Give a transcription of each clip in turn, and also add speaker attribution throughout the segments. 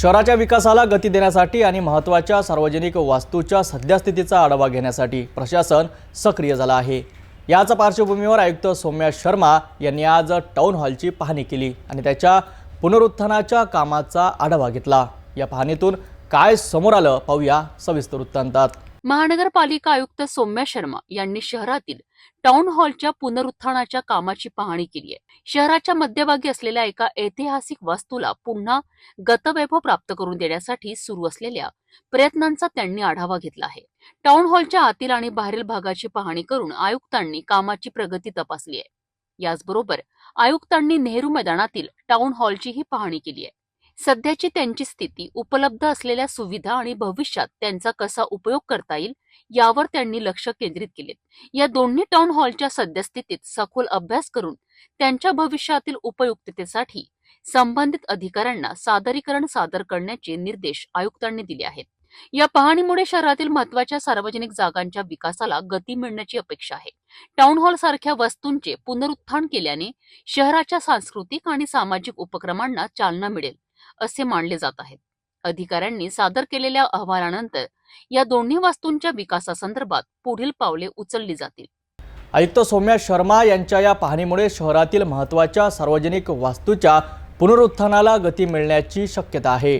Speaker 1: शहराच्या विकासाला गती देण्यासाठी आणि महत्त्वाच्या सार्वजनिक वास्तूच्या सद्यस्थितीचा आढावा घेण्यासाठी प्रशासन सक्रिय झालं आहे. याच पार्श्वभूमीवर आयुक्त सौम्या शर्मा यांनी आज टाऊन हॉलची पाहणी केली आणि त्याच्या पुनरुत्थानाच्या कामाचा आढावा घेतला. या पाहणीतून काय समोर आलं पाहूया सविस्तर वृत्तांतात.
Speaker 2: महानगरपालिका आयुक्त सौम्या शर्मा यांनी शहरातील टाउन हॉलच्या पुनरुत्थानाच्या कामाची पाहणी केली आहे. शहराच्या मध्यभागी असलेल्या एका ऐतिहासिक वास्तूला पुन्हा गतवैभव प्राप्त करून देण्यासाठी सुरू असलेल्या प्रयत्नांचा त्यांनी आढावा घेतला आहे. टाउन हॉलच्या आतील आणि बाहेरील भागाची पाहणी करून आयुक्तांनी कामाची प्रगती तपासली आहे. याचबरोबर आयुक्तांनी नेहरू मैदानातील टाउन हॉलचीही पाहणी केली आहे. सध्याची त्यांची स्थिती उपलब्ध असलेल्या सुविधा आणि भविष्यात त्यांचा कसा उपयोग करता येईल यावर त्यांनी लक्ष केंद्रित केले. या दोन्ही टाउन हॉलच्या सद्यस्थितीत सखोल अभ्यास करून त्यांच्या भविष्यातील उपयुक्ततेसाठी संबंधित अधिकाऱ्यांना सादरीकरण सादर करण्याचे निर्देश आयुक्तांनी दिले आहेत. या पाहणीमुळे शहरातील महत्त्वाच्या सार्वजनिक जागांच्या विकासाला गती मिळण्याची अपेक्षा आहे. टाउन हॉल सारख्या वस्तूंचे पुनरुत्थान केल्याने शहराच्या सांस्कृतिक आणि सामाजिक उपक्रमांना चालना मिळेल. असे मानले जात आहेत. अधिकाऱ्यांनी सादर केलेल्या अहवालानंतर या दोन्ही वास्तूंच्या विकासासंदर्भात पुढील पावले उचलली जातील.
Speaker 1: आयुक्त सौम्या शर्मा यांच्या या पाहणीमुळे शहरातील महत्त्वाच्या सार्वजनिक वास्तूच्या पुनरुत्थानाला गती मिळण्याची शक्यता आहे.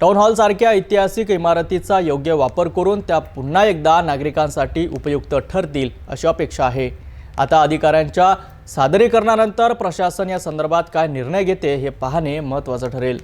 Speaker 1: टाउन हॉलसारख्या ऐतिहासिक इमारतीचा योग्य वापर करून त्या पुन्हा एकदा नागरिकांसाठी उपयुक्त ठरतील अशी अपेक्षा आहे. आता अधिकाऱ्यांच्या सादरीकरणानंतर प्रशासन या संदर्भात काय निर्णय घेते हे पाहणे महत्त्वाचं ठरेल.